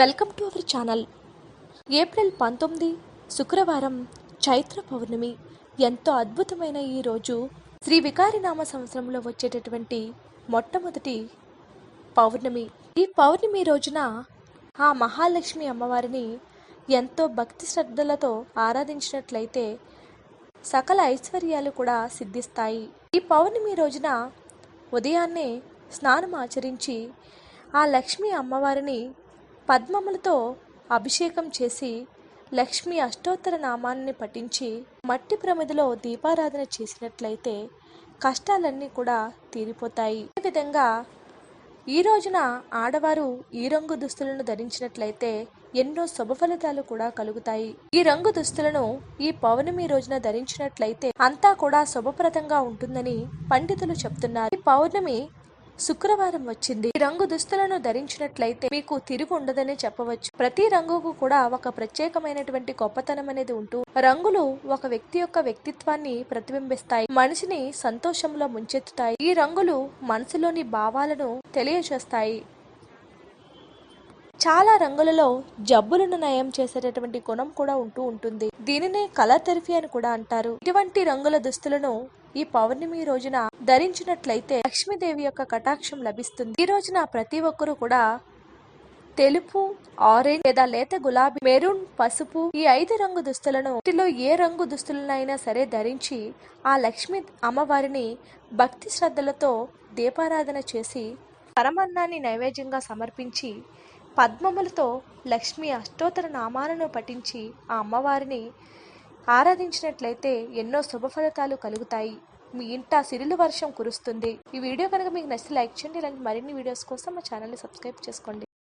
Welcome to our channel. April పంతొమ్మిది శుక్రవారం చైత్ర పౌర్ణమి. ఎంతో అద్భుతమైన ఈ రోజు శ్రీ వికారినామ సంవత్సరంలో వచ్చేటటువంటి మొట్టమొదటి పౌర్ణమి. ఈ పౌర్ణమి రోజున ఆ మహాలక్ష్మి అమ్మవారిని ఎంతో భక్తి శ్రద్ధలతో ఆరాధించినట్లయితే సకల ఐశ్వర్యాలు కూడా సిద్ధిస్తాయి. ఈ పౌర్ణమి రోజున ఉదయాన్నే స్నానం ఆచరించి ఆ లక్ష్మీ అమ్మవారిని పద్మములతో అభిషేకం చేసి లక్ష్మి అష్టోత్తర నామాన్ని పఠించి మట్టి ప్రమిదలో దీపారాధన చేసినట్లయితే కష్టాలన్నీ కూడా తీరిపోతాయి. అదేవిధంగా ఈ రోజున ఆడవారు ఈ రంగు దుస్తులను ధరించినట్లయితే ఎన్నో శుభ ఫలితాలు కూడా కలుగుతాయి. ఈ రంగు దుస్తులను ఈ పౌర్ణమి రోజున ధరించినట్లయితే అంతా కూడా శుభప్రదంగా ఉంటుందని పండితులు చెప్తున్నారు. ఈ పౌర్ణమి శుక్రవారం వచ్చింది. ఈ రంగు దుస్తులను ధరించినట్లయితే మీకు తిరిగి ఉండదని చెప్పవచ్చు. ప్రతి రంగుకు కూడా ఒక ప్రత్యేకమైనటువంటి గొప్పతనం అనేది ఉంటూ రంగులు ఒక వ్యక్తి యొక్క వ్యక్తిత్వాన్ని ప్రతిబింబిస్తాయి మనిషిని సంతోషంలో ముంచెత్తుతాయి. ఈ రంగులు మనసులోని భావాలను తెలియచేస్తాయి చాలా రంగులలో జబ్బులను నయం చేసేటటువంటి గుణం కూడా ఉంటూ ఉంటుంది. దీనినే కలర్ థెరపీ అని కూడా అంటారు. ఇటువంటి రంగుల దుస్తులను ఈ పౌర్ణమి రోజున ధరించినట్లయితే లక్ష్మీదేవి యొక్క కటాక్షం లభిస్తుంది. ఈ రోజున ప్రతి ఒక్కరూ కూడా తెలుపు ఆరెంజ్ లేదా లేత గులాబీ మెరూన్ పసుపు ఈ ఐదు రంగు దుస్తులను వీటిలో ఏ రంగు దుస్తులనైనా సరే ధరించి ఆ లక్ష్మీ అమ్మవారిని భక్తి శ్రద్ధలతో దీపారాధన చేసి పరమన్నాన్ని నైవేద్యంగా సమర్పించి పద్మములతో లక్ష్మి అష్టోత్తర నామాలను పఠించి ఆ అమ్మవారిని ఆరాధించినట్లయితే ఎన్నో శుభ ఫలితాలు కలుగుతాయి. మీ ఇంట సిరిలు వర్షం కురుస్తుంది. ఈ వీడియో కనుక మీకు నచ్చితే లైక్ చేయండి. ఇలాంటి మరిన్ని వీడియోస్ కోసం మా ఛానల్ని సబ్స్క్రైబ్ చేసుకోండి.